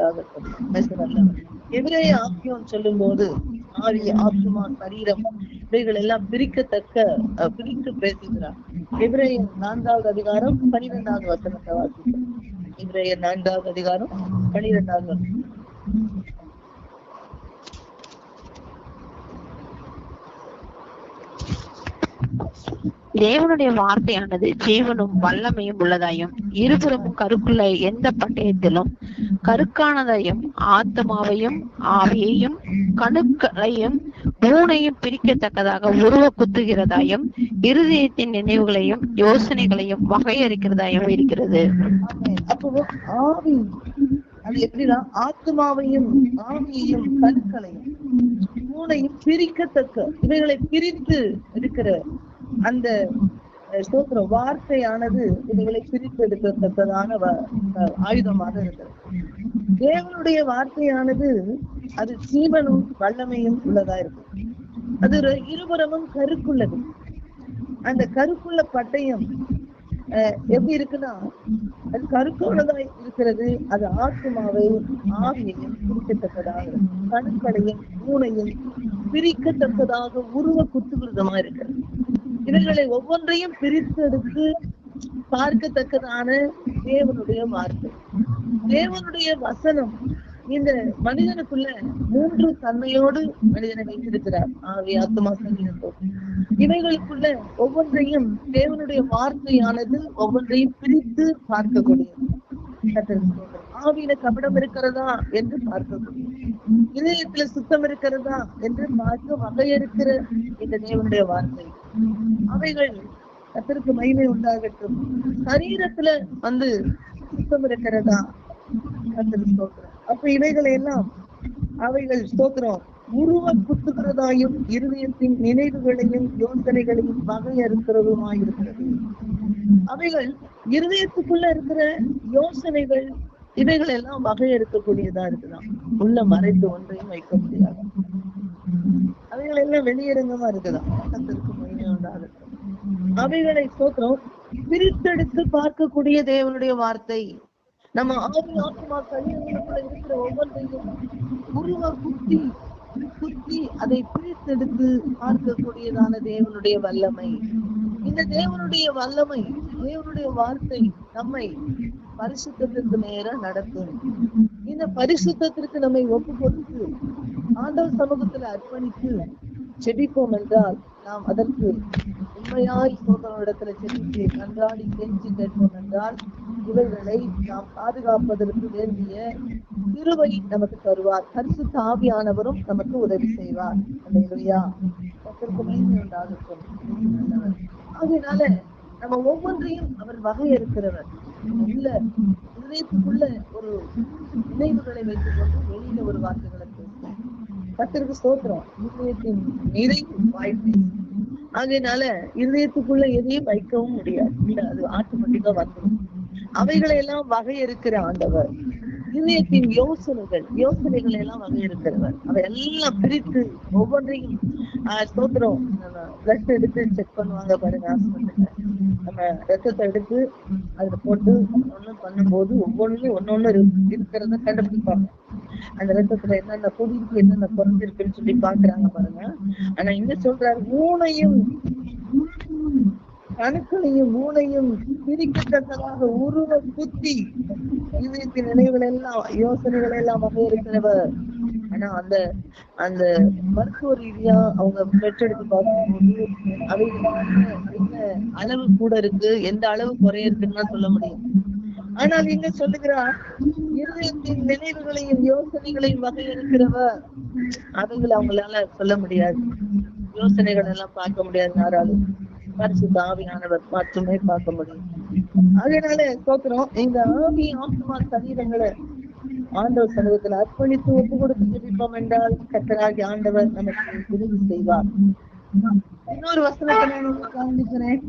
உண்டாகட்டும் பேசுறேன். ஆக்கியம் சொல்லும் போது ஆவி ஆத்மா சரீரம் இவைகள் எல்லாம் பிரிக்கத்தக்க பிரித்து பேசுகிறார். எபிரேய நான்காவது அதிகாரம் பனிரெண்டாவது வசனத்தை வாசிக்கிறார் எபிரேய நான்காவது அதிகாரம் பனிரெண்டாவது வசனம் தேவனுடைய வார்த்தையானது ஜீவனும் வல்லமையும் உள்ளதாயும் இருபுறமும் கருக்குள்ள எந்த பட்டயத்திலும் கருக்கானதையும் ஆத்மாவையும் ஆவியையும் கணுக்களையும் மூனையும் பிரிக்கத்தக்கதாக உருவ குத்துகிறதாயும் இருதயத்தின் நினைவுகளையும் யோசனைகளையும் வகையறுக்கிறதாயும் இருக்கிறது. அப்போ ஆவி அது எப்படின்னா ஆத்மாவையும் ஆவியையும் கணுக்களையும் மூளையும் பிரிக்கத்தக்க இவைகளை பிரித்து இருக்கிற அந்த ஸ்தோத்திர வார்த்தையானது இவைகளை பிரித்து எடுக்கத்தக்கதான வ- ஆயுதமாக இருக்கிறது தேவனுடைய வார்த்தையானது அது ஜீவனும் வல்லமையும் உள்ளதா இருக்கு. அது ஒரு இருபுறமும் கருக்குள்ளது. அந்த கருக்குள்ள பட்டயம் அஹ், எப்படி இருக்குன்னா அது கருக்குள்ளதாய் இருக்கிறது. அது ஆத்மாவை ஆவியையும் பிரிக்கத்தக்கதாக கணுக்களையும் மூளையும் பிரிக்கத்தக்கதாக உருவ குத்துவிருதமா இருக்கிறது இவைகளை ஒவ்வொன்றையும் பிரித்தெடுத்து பார்க்கத்தக்கதான தேவனுடைய வார்த்தை. தேவனுடைய வசனம் இந்த மனிதனுக்குள்ள மூன்று தன்மையோடு மனிதனை வைத்திருக்கிறார். ஆவி ஆத்மா சரீரத்தோடு இவைகளுக்குள்ள ஒவ்வொன்றையும் தேவனுடைய வார்த்தையானது ஒவ்வொன்றையும் பிரித்து பார்க்கக்கூடியது. ஆவியில கபடம் இருக்கிறதா என்று பார்க்கக்கூடிய இதயத்துல சுத்தம் இருக்கிறதா என்று பார்க்க வகையறுக்கிற இந்த தேவனுடைய வார்த்தை. அவைகள் கத்திற்கு மகிமை உண்டாகட்டும். சரீரத்துல வந்து சுத்தம் இருக்கிறதா அப்ப இவைகளை எல்லாம் அவைகள் ஸ்தோத்திரம் உருவ குத்துகிறதாயும் இருதயத்தின் நினைவுகளையும் யோசனைகளையும் வகையறுக்கிறதுமாயிருக்கிறது அவைகள் இருதயத்துக்குள்ள இருக்கிற யோசனைகள் இவைகள் எல்லாம் வகையெடுக்கக்கூடியதா இருக்குதான் உள்ள மறைத்து ஒன்றையும் வைக்க முடியாது. அவைகள் எல்லாம் வெளியரங்கமா இருக்குதான் அவைகளை ஸ்தோத்திரம் பிரித்தெடுத்து பார்க்கக்கூடிய தேவனுடைய வார்த்தை. நம்ம ஆவி ஆத்மா கல்யாணங்களுக்குள்ள இருக்கிற ஒவ்வொன்றையும் உருவ குத்தி குத்தி அதை பிரித்தெடுத்து பார்க்கக்கூடியதான தேவனுடைய வல்லமை. இந்த தேவனுடைய வல்லமை தேவனுடைய வார்த்தை நம்மை பரிசுத்திற்கு நேர நடத்தும் இந்த பரிசுத்தத்திற்கு நம்மை ஒப்பு கொடுத்து ஆண்டவர் சமூகத்துல அர்ப்பணித்து செபிப்போம் என்றால் நாம் அதற்கு உண்மையாய் சோதனிடத்துல செபித்து கன்றாடி கெஞ்சி கேட்போம் என்றால் இவைகளை நாம் பாதுகாப்பதற்கு வேண்டிய திருவை நமக்கு தருவார். பரிசுத்த ஆவியானவரும் நமக்கு உதவி செய்வார். இல்லையா கர்த்தருக்கு மகிமை உண்டாகட்டும். அதனால நம்ம ஒவ்வொன்றையும் அவர் வகை இருக்கிறவர் உள்ள இதயத்துக்குள்ள ஒரு நினைவுகளை வைத்துக் கொண்டு வெளியில ஒரு வார்த்தைகளை பேசுவோம். கர்த்தருக்கு ஸ்தோத்திரம். இதயத்தின் நிறைவு வாய்ப்பு. அதனால இதயத்துக்குள்ள எதையும் வைக்கவும் முடியாது. இல்ல அது ஆட்டோமேட்டிக்கா வந்துடும் அவைகளை எல்லாம் வகையறுக்கிற ஆண்டவர். இதயத்தின் யோசனைகள் யோசனைகளை எல்லாம் வகையறுக்கிறவர் அவை எல்லாம் பிரித்து ஒவ்வொன்றையும் ஸ்தோத்திரம் பிளட் எடுத்து செக் பண்ணுவாங்க பாருங்க ஹாஸ்பிட்டல்ல நம்ம ரத்தத்தை எடுத்து அதுல போட்டு ஒண்ணு பண்ணும்போது ஒவ்வொன்றும் ஒன்னொன்னு இருக்கிறத கண்டுபிடிப்பாங்க. அந்த ரத்தத்துல என்னென்ன கூடி இருக்கு என்னென்ன குறைஞ்சிருக்குன்னு சொல்லி பாக்குறாங்க பாருங்க. ஆனா இங்க சொல்றாரு மூணையும் கணுக்களையும் மூளையும் பிரிக்கத்தக்கதாக உருவ புத்தி இதயத்தின் நினைவுகள் எல்லாம் யோசனைகள் எல்லாம் இருக்கிறவ. ஆனா அந்த அந்த மருத்துவ ரீதியா அவங்க பெற்றெடுத்து பார்க்கும்போது அவை என்ன அளவு கூட இருக்கு எந்த அளவு குறைய இருக்குன்னு சொல்ல முடியும் ஆனால் இங்க சொல்லுகிறார் இருதயத்தின் நினைவுகளையும் யோசனைகளையும் வகையிருக்கிறவர் அவைகளை அவங்களால சொல்ல முடியாது. யோசனைகள் எல்லாம் பார்க்க முடியாது யாராலும். பரிசுத்த ஆவியானவர் மட்டுமே பார்க்க முடியும் அதனால சோத்திரம் இந்த ஆவி ஆத்மா சரீரங்களை ஆண்டவர் சமூகத்தில் அர்ப்பணித்து ஒப்பு கொடுத்து ஜெபிப்போம் என்றால் கத்தராகி ஆண்டவர் நமக்கு உதவி செய்வார். இன்னொரு வசனத்தை நான் காண்பிக்கிறேன்.